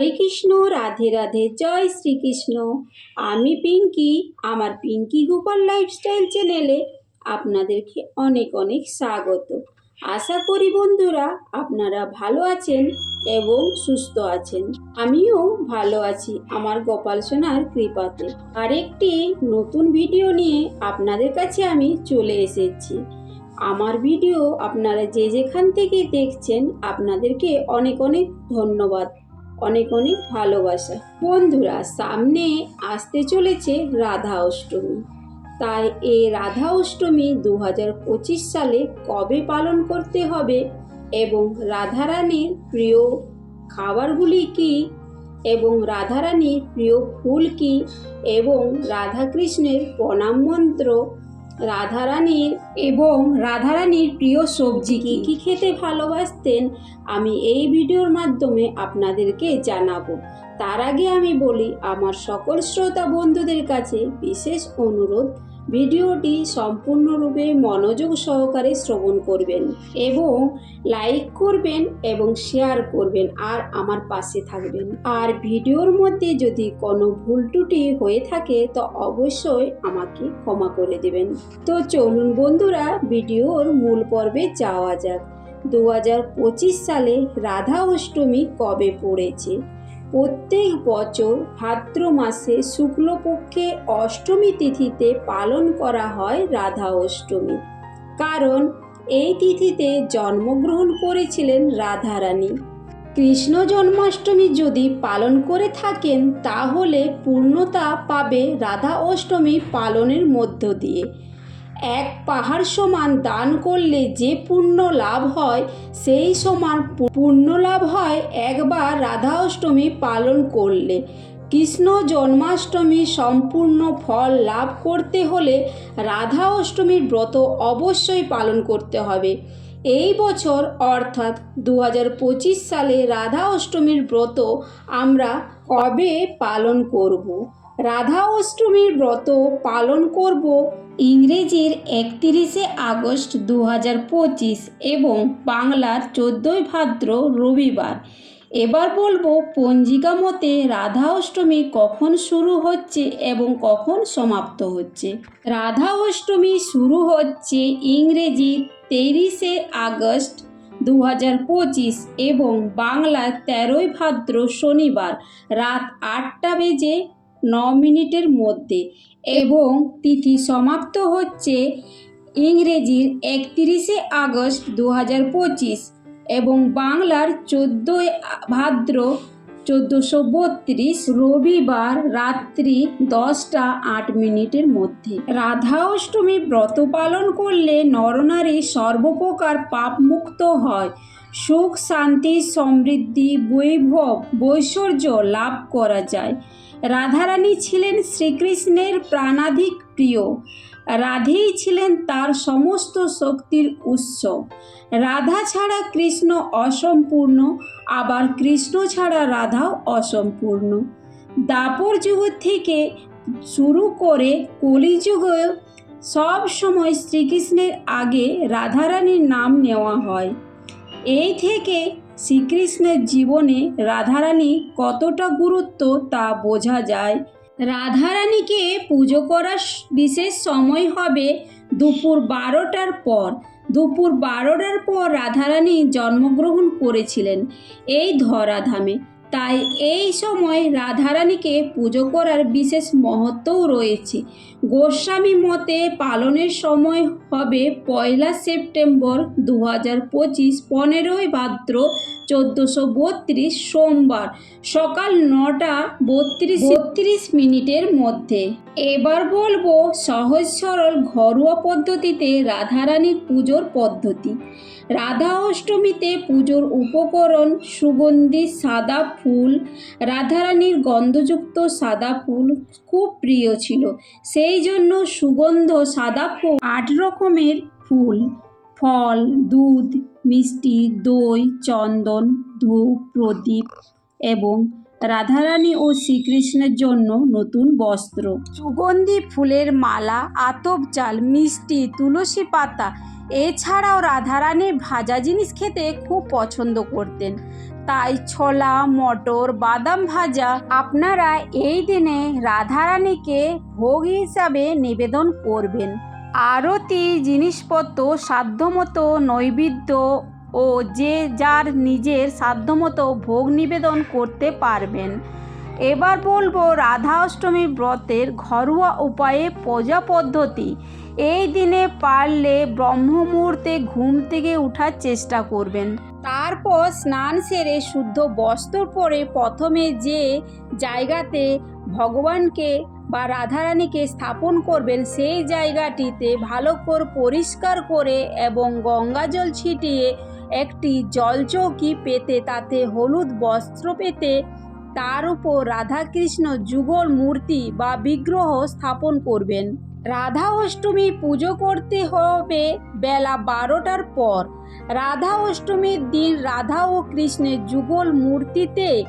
হরে কৃষ্ণ, রাধে রাধে, জয় শ্রীকৃষ্ণ। আমি পিঙ্কি, আমার পিঙ্কি গোপাল লাইফস্টাইল চ্যানেলে আপনাদেরকে অনেক অনেক স্বাগত। আশা করি বন্ধুরা আপনারা ভালো আছেন এবং সুস্থ আছেন। আমিও ভালো আছি আমার গোপাল সোনার কৃপাতে। আরেকটি নতুন ভিডিও নিয়ে আপনাদের কাছে আমি চলে এসেছি। আমার ভিডিও আপনারা যে যেখান থেকে দেখছেন, আপনাদেরকে অনেক অনেক ধন্যবাদ। অনেক অনেক ভালোবাসা। বন্ধুরা, সামনে আসতে চলেছে রাধা অষ্টমী। তাই এই রাধা অষ্টমী দু হাজার পঁচিশ সালে কবে পালন করতে হবে এবং রাধারানীর প্রিয় খাবারগুলি কি এবং রাধারানীর প্রিয় ফুল কি এবং রাধাকৃষ্ণের প্রণাম মন্ত্র রাধারানীর এবং রাধারানীর প্রিয় সবজি কী কী খেতে ভালোবাসতেন, আমি এই ভিডিওর মাধ্যমে আপনাদেরকে জানাব। তার আগে আমি বলি, আমার সকল শ্রোতা বন্ধুদের কাছে বিশেষ অনুরোধ ভিডিওটি সম্পূর্ণরূপে মনোযোগ সহকারে শ্রবণ করবেন এবং লাইক করবেন এবং শেয়ার করবেন আর আমার পাশে থাকবেন। আর ভিডিওর মধ্যে যদি কোনো ভুল ত্রুটি হয়ে থাকে, তো অবশ্যই আমাকে ক্ষমা করে দেবেন। তো চলুন বন্ধুরা, ভিডিওর মূল পর্বে যাওয়া যাক। দু হাজার পঁচিশ সালে রাধা অষ্টমী কবে পড়েছে? প্রত্যেক বছর ভাদ্র মাসে শুক্লপক্ষে অষ্টমী তিথিতে পালন করা হয় রাধা অষ্টমী। কারণ এই তিথিতে জন্মগ্রহণ করেছিলেন রাধারানী। কৃষ্ণ জন্মাষ্টমী যদি পালন করে থাকেন, তাহলে পূর্ণতা পাবে রাধা অষ্টমী পালনের মধ্য দিয়ে। এক পাহাড় সমান দান করলে যে পুণ্য লাভ হয়, সেই সমান পুণ্য লাভ হয় একবার রাধা অষ্টমী পালন করলে। কৃষ্ণ জন্মাষ্টমী সম্পূর্ণ ফল লাভ করতে হলে রাধা অষ্টমীর ব্রত অবশ্যই পালন করতে হবে। এই বছর অর্থাৎ দু হাজার পঁচিশ সালে রাধা অষ্টমীর ব্রত আমরা কবে পালন করব? রাধা অষ্টমীর ব্রত পালন করব ইংরেজির একত্রিশে আগস্ট দু হাজার পঁচিশ এবং বাংলার চোদ্দোই ভাদ্র রবিবার। এবার বলব, পঞ্জিকা মতে রাধা অষ্টমী কখন শুরু হচ্ছে এবং কখন সমাপ্ত হচ্ছে? রাধা অষ্টমী শুরু হচ্ছে ইংরেজি তেইশে আগস্ট দু হাজার পঁচিশ এবং বাংলার তেরোই ভাদ্র শনিবার। রাত আটটা বেজে ন মিনিটের মধ্যে এবং তিথি সমাপ্ত হচ্ছে ইংরেজির একত্রিশে আগস্ট দু হাজার পঁচিশ এবং বাংলার চোদ্দোই ভাদ্র চোদ্দোশো বত্রিশ রবিবার রাত্রি দশটা আট মিনিটের মধ্যে। রাধা অষ্টমী ব্রত পালন করলে নরনারী সর্বপ্রকার পাপমুক্ত হয়। সুখ, শান্তি, সমৃদ্ধি, বৈভব, বৈশ্বর্য লাভ করা যায়। রাধারানী ছিলেন শ্রীকৃষ্ণের প্রাণাধিক প্রিয়। রাধেই ছিলেন তার সমস্ত শক্তির উৎস। রাধা ছাড়া কৃষ্ণ অসম্পূর্ণ, আবার কৃষ্ণ ছাড়া রাধাও অসম্পূর্ণ। দাপর যুগ থেকে শুরু করে কলিযুগে সব সময় শ্রীকৃষ্ণের আগে রাধারানীর নাম নেওয়া হয়। এই থেকে শ্রীকৃষ্ণের জীবনে রাধারানী কতটা গুরুত্ব তা বোঝা যায়। রাধারানীকে পুজো করার বিশেষ সময় হবে দুপুর বারোটার পর। দুপুর বারোটার পর রাধারানী জন্মগ্রহণ করেছিলেন এই ধরাধামে। তাই এই সময় রাধারানীকে পুজো করার বিশেষ মহত্বও রয়েছে। গোস্বামী মতে পালনের সময় হবে পয়লা সেপ্টেম্বর দু হাজার পঁচিশ পনেরোই ভাদ্র চোদ্দোশো বত্রিশ সোমবার সকাল নটা বত্রিশ বত্রিশ মিনিটের মধ্যে। এবার বলব সহজ সরল ঘরোয়া পদ্ধতিতে রাধারানীর পুজোর পদ্ধতি। রাধা অষ্টমীতে পুজোর উপকরণ সুগন্ধি, সাদা ফুল। রাধারানীর গন্ধযুক্ত সাদা ফুল খুব প্রিয় ছিল। সেই জন্য সুগন্ধ সাদা ফুল আট রকমের ফুল। ফল, দুধ, মিষ্টি, দই, চন্দন, ধূপ, প্রদীপ এবং রাধারানী ও শ্রীকৃষ্ণের জন্য নতুন বস্ত্র। সুগন্ধি ফুলের মালা, আতপ চাল, মিষ্টি, তুলসী পাতা। এছাড়াও রাধারানী ভাজা জিনিস খেতে খুব পছন্দ করতেন। তাই ছোলা, মটর, বাদাম ভাজা আপনারা এই দিনে রাধারানীকে ভোগ হিসাবে নিবেদন করবেন। আরতি, জিনিসপত্র, সাধ্যমতো নৈবেদ্য ও যে যার নিজের সাধ্যমতো ভোগ নিবেদন করতে পারবেন। এবার বলব রাধা অষ্টমী ব্রতের ঘরোয়া উপায়ে পূজা পদ্ধতি। এই দিনে পারলে ব্রহ্ম মুহূর্তে ঘুম থেকে ওঠার চেষ্টা করবেন। তারপর স্নান সেরে শুদ্ধ বস্ত্র পরে প্রথমে যে জায়গাতে ভগবানকে বা রাধারানীকে স্থাপন করবেন, সেই জায়গাটিতে ভালো করে পরিষ্কার করে এবং গঙ্গাজল ছিটিয়ে একটি জলচৌকি পেতে, তাতে হলুদ বস্ত্র পেতে তার উপর রাধাকৃষ্ণ যুগল মূর্তি বা বিগ্রহ স্থাপন করবেন। রাধা অষ্টমী পুজো করতে হবে বেলা বারোটার পর। রাধা অষ্টমীর দিন রাধা ও কৃষ্ণের যুগল মূর্তিতে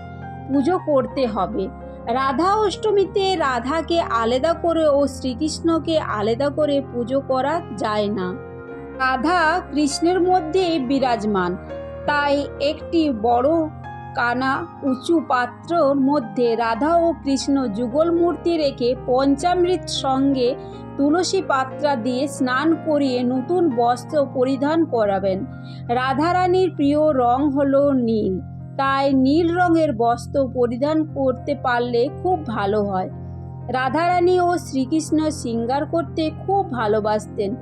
পুজো করতে হবে। রাধা অষ্টমীতে রাধাকে আলাদা করে ও শ্রীকৃষ্ণকে আলাদা করে পুজো করা যায় না। রাধা কৃষ্ণের মধ্যে বিরাজমান। তাই একটি বড় কানা উঁচু পাত্রর মধ্যে রাধা ও কৃষ্ণ যুগল মূর্তি রেখে পঞ্চামৃত সঙ্গে তুলসী পাত্রা দিয়ে স্নান করিয়ে নতুন বস্ত্র পরিধান করাবেন। রাধারানীর প্রিয় রং হলো নীল। তাই নীল রঙের বস্ত্র পরিধান করতে পারলে খুব ভালো হয়। রাধারানী ও শ্রীকৃষ্ণ শৃঙ্গার করতে খুব ভালোবাসতেন।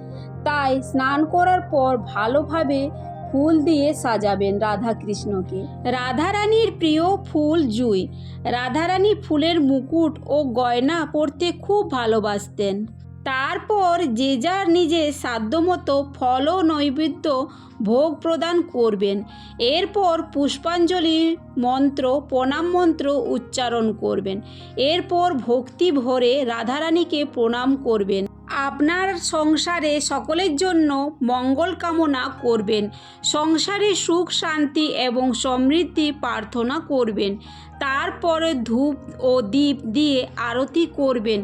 তাই স্নান করার পর ভালোভাবে ফুল দিয়ে সাজাবেন রাধা কৃষ্ণকে রাধারানীর প্রিয় ফুল জুই। রাধারানী ফুলের মুকুট ও গয়না পরতে খুব ভালোবাসতেন। তারপর যে যার নিজের সাধ্যমতো ফল ও নৈবেদ্য ভোগ প্রদান করবেন। এরপর পুষ্পাঞ্জলি মন্ত্র, প্রণাম মন্ত্র উচ্চারণ করবেন। এরপর ভক্তি ভরে রাধারানীকে প্রণাম করবেন। আপনার সংসারে সকলের জন্য মঙ্গল কামনা করবেন। সংসারে সুখ, শান্তি এবং সমৃদ্ধি প্রার্থনা করবেন। তারপরে ধূপ ও দীপ দিয়ে আরতি করবেন।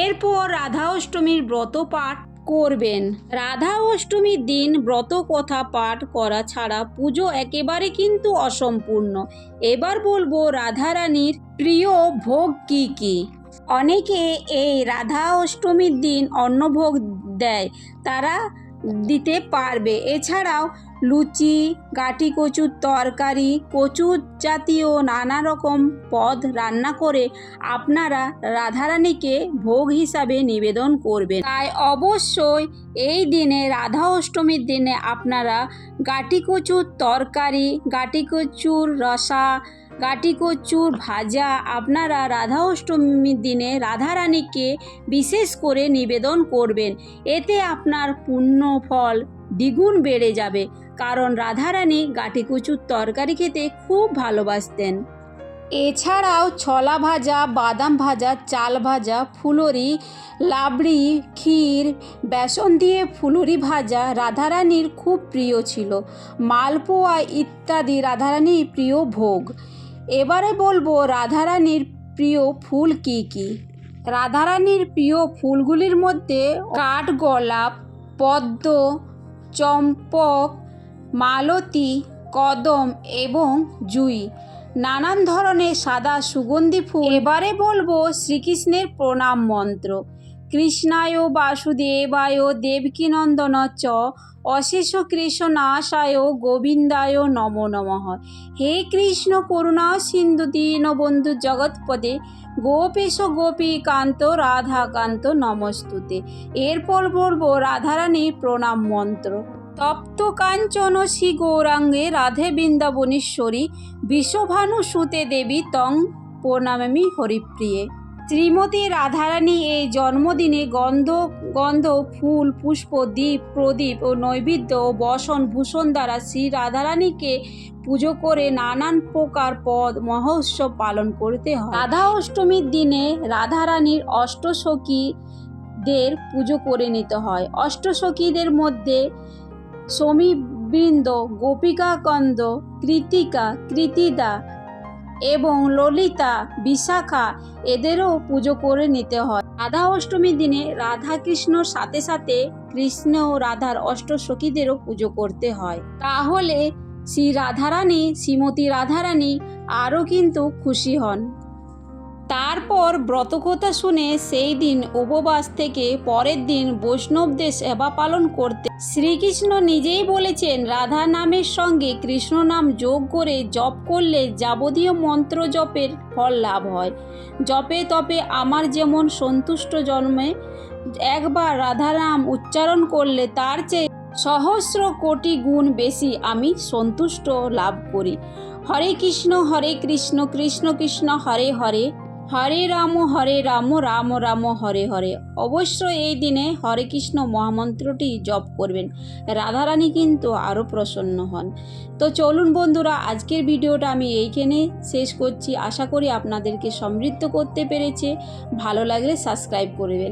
এরপর রাধা অষ্টমীর ব্রত পাঠ করবেন। রাধা অষ্টমীর দিন ব্রত কথা পাঠ করা ছাড়া পুজো একেবারে কিন্তু অসম্পূর্ণ। এবার বলব রাধারানীর প্রিয় ভোগ কি কি? অনেকে এই রাধা অষ্টমীর দিন অন্নভোগ দেয়, তারা দিতে পারবে। এছাড়াও লুচি, গাটি কচুর তরকারি, কচুর জাতীয় নানা রকম পদ রান্না করে আপনারা রাধারানীকে ভোগ হিসাবে নিবেদন করবেন। তাই অবশ্যই এই দিনে, রাধা অষ্টমীর দিনে আপনারা গাটি কচুর তরকারি, গাটি কচুর রসা গাটি কচুর ভাজা আপনারা রাধা অষ্টমীর দিনে রাধারানীকে বিশেষ করে নিবেদন করবেন। এতে আপনার পুণ্য ফল দ্বিগুণ বেড়ে যাবে। কারণ রাধারানী গাটি কচুর তরকারি খেতে খুব ভালোবাসতেন। এছাড়াও ছলা ভাজা, বাদাম ভাজা, চাল ভাজা, ফুলরি, লাবড়ি, ক্ষীর, বেসন দিয়ে ফুলরি ভাজা রাধারানীর খুব প্রিয় ছিল। মালপোয়া ইত্যাদি রাধারানীর প্রিয় ভোগ। এবারে বলব রাধারানীর প্রিয় ফুল কি কি? রাধারানীর প্রিয় ফুলগুলির মধ্যে কাঠগোলাপ পদ্ম, চম্পক, মালতী, কদম এবং জুই। নানান ধরনের সাদা সুগন্ধি ফুল। এবারে বলব শ্রীকৃষ্ণের প্রণাম মন্ত্র। কৃষ্ণায় বাসুদেবায় দেবকীনন্দন চ অশেষ কৃষ্ণনাশায় গোবিন্দায় নম নমঃ। হে কৃষ্ণ করুণা সিন্ধু দীনবন্ধু জগৎপদে, গোপেশ গোপীকান্ত, রাধাকান্ত নমস্তুতে। এরপর বলব রাধারানী প্রণাম মন্ত্র। তপ্ত কাঞ্চন শ্রী গৌরাঙ্গে রাধে বৃন্দাবনেশ্বরী বিশ্বভানু সুতে দেবী তং প্রণামী হরিপ্রিয়ে। শ্রীমতী রাধারানী এই জন্মদিনে গন্ধ গন্ধ, ফুল, পুষ্প দ্বীপ প্রদীপ ও নৈবেদ্য ও বসন ভূষণ দ্বারা শ্রী রাধারানীকে পুজো করে নানান প্রকার পদ, মহোৎসব পালন করতে হয়। রাধা অষ্টমীর দিনে রাধারানীর অষ্টসখীদের পুজো করে নিতে হয়। অষ্টসখীদের মধ্যে সমীবৃন্দ, গোপিকাকন্দ, কৃতিকা, কৃতিদা এবং ললিতা, বিশাখা এদেরও পুজো করে নিতে হয়। রাধা অষ্টমীর দিনে রাধা কৃষ্ণর সাথে সাথে কৃষ্ণ ও রাধার অষ্টসখীদেরও পুজো করতে হয়। তাহলে শ্রী রাধারানী, শ্রীমতী রাধারানী আরও কিন্তু খুশি হন। তারপর ব্রতকথা শুনে সেই দিন উপবাস থেকে পরের দিন বৈষ্ণবদের সেবা পালন করতে শ্রীকৃষ্ণ নিজেই বলেছেন, রাধা নামের সঙ্গে কৃষ্ণ নাম যোগ করে জপ করলে যাবতীয় মন্ত্র জপের ফল লাভ হয়। জপে তপে আমার যেমন সন্তুষ্ট জন্মে, একবার রাধা নাম উচ্চারণ করলে তার চেয়ে সহস্র কোটি গুণ বেশি আমি সন্তুষ্ট লাভ করি। হরে কৃষ্ণ হরে কৃষ্ণ কৃষ্ণ কৃষ্ণ, হরে হরে হরে রাম হরে রাম রাম রাম, হরে হরে। অবশ্য এই দিনে হরে কৃষ্ণ মহামন্ত্রটি জপ করবেন। রাধারানী কিন্তু আরও প্রসন্ন হন। তো চলুন বন্ধুরা, আজকের ভিডিওটা আমি এইখানে শেষ করছি। আশা করি আপনাদেরকে সমৃদ্ধ করতে পেরেছে। ভালো লাগলে সাবস্ক্রাইব করবেন।